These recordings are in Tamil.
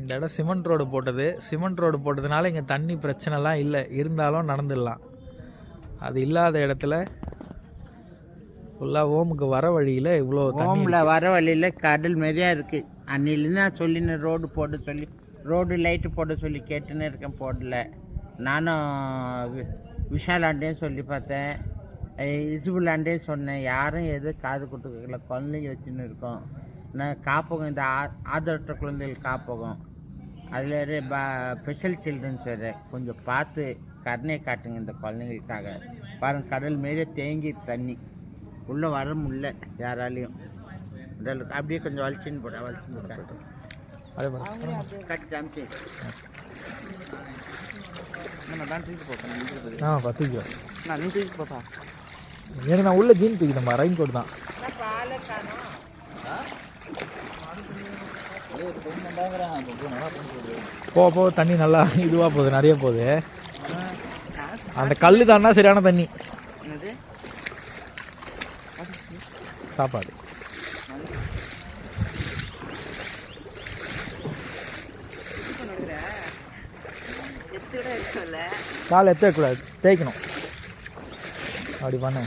இந்த இடம் சிமெண்ட் ரோடு போட்டது. சிமெண்ட் ரோடு போட்டதுனால இங்கே தண்ணி பிரச்சனைலாம் இல்லை. இருந்தாலும் நடந்துடலாம். அது இல்லாத இடத்துல ஃபுல்லாக ஓமுக்கு வர வழியில் இவ்வளோ ஓமில் வர வழியில் கடல் மாதிரியா இருக்கு. அன்னிலேருந்து நான் சொல்லின்னு ரோடு போட சொல்லி ரோடு லைட்டு போட சொல்லி கேட்டுன்னு இருக்கேன் போடல. நானும் வி- விஷாலாண்டையும் சொல்லி பார்த்தேன். இசுபுலாண்டையும் சொன்னேன் யாரும் எதுவும் காது கொடுக்கல குழந்தைங்க வச்சுன்னு இருக்கோம். நான் காப்பகம் இந்த ஆ ஆதரவற்ற குழந்தைகள் காப்பகம். அதில் வேறு ப ஸ்பெஷல் சில்ட்ரன்ஸ் வேறு. கொஞ்சம் பார்த்து கருணை காட்டுங்க இந்த குழந்தைங்களுக்காக. பாருங்க கடல் மாரியே தேங்கி தண்ணி. உள்ளே வர முடியல யாராலையும். இதில் அப்படியே கொஞ்சம் வலிச்சின்னு போட்டேன் வலிச்சின்னு போட்டேன் அதே மாதிரி கட் காமிச்சு. நான் தூக்கி போட்டேன் ஆ பத்துக்கு நான் நீ தூக்கி போப்பா. எனக்கு நான் உள்ள ஜீன் தூக்கிட்டேன் ரெயின் கோட் தான். போக போக தண்ணி நல்லா இதுவாக போகுது நிறைய போகுது. அந்த கல் தானா சரியான தண்ணி? சாப்பாடு. கால் எத்த கூடாது தேய்க்கணும். அப்படி பண்ணு.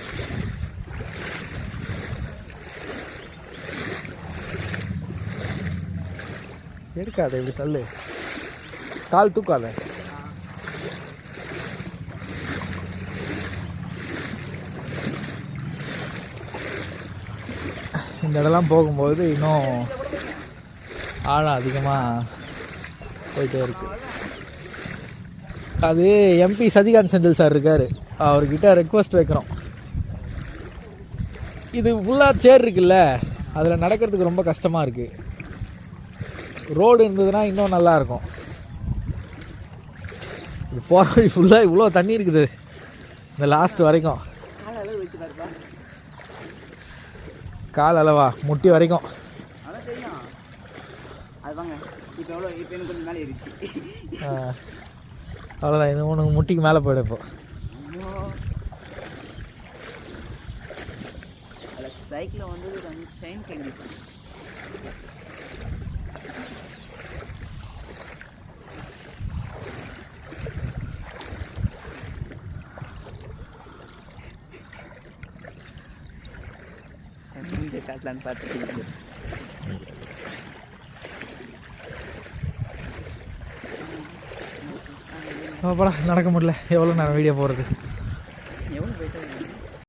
எடுக்காத இப்படி தள்ளு. கால் தூக்காத. இந்த இடம்லாம் போகும்போது இன்னும் ஆழம் அதிகமாக போயிட்டே இருக்கு. அது எம்பி சதிகாந்த் செந்தில் சார் இருக்கார். அவர்கிட்ட ரெக்வஸ்ட் வைக்கிறோம். இது ஃபுல்லாக சேர் இருக்குல்ல அதில் நடக்கிறதுக்கு ரொம்ப கஷ்டமாக இருக்குது ரோடு இருந்ததுன்னா இன்னும் நல்லாயிருக்கும். இது போகிற வழி ஃபுல்லாக இவ்வளோ தண்ணி இருக்குது. இந்த லாஸ்ட் வரைக்கும். கால் அளவா முட்டி வரைக்கும். அவ்வளோதான் இது உனக்கு முட்டிக்கு மேலே போயிடும் இப்போ. சைக்கிளில் வந்து செயின் கேங்கிச்சு காட்டலான்னு பார்த்துட்டு நடக்க முடியல. எவ்வளோ நேரம் வீடியோ போகிறது